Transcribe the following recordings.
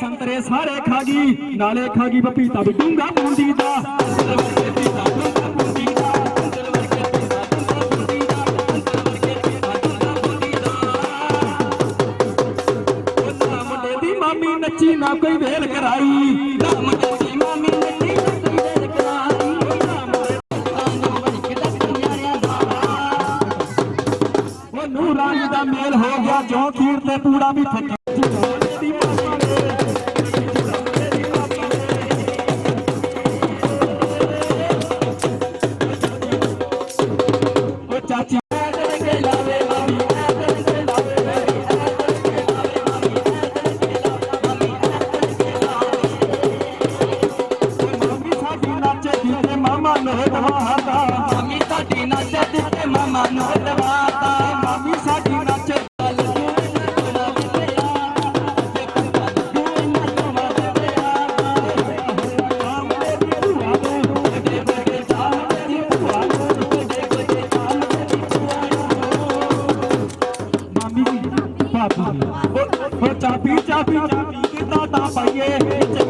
संतरे सारे खागी नाले खागी पपीता भी डूँगा मुंडी का मामी नची ना कोई वेल कराई ਉਹ ਨੂਰਾਂ ਦਾ ਮੇਲ ਹੋ ਗਿਆ, ਜੋ ਖੀਰ ਤੇ ਪੂੜਾ ਵੀ ਥੱਕਿਆ ਮੁੰਡੇ ਦੀ ਮਾਮੀ ਨੇ ਮਾਮੀ ਸਾਡੀ ਨੱਚਦੀ ਤੇ ਤੇ ਮਾਮਾ ਨੂੰ ਦਵਾਤਾ चापी चापी चापी चापी कितना ताप आइए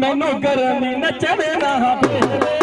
ਮੈਨੂੰ ਗਰਮੀ ਨੱਚਦੇ ਨਾ ਫੇਰੇ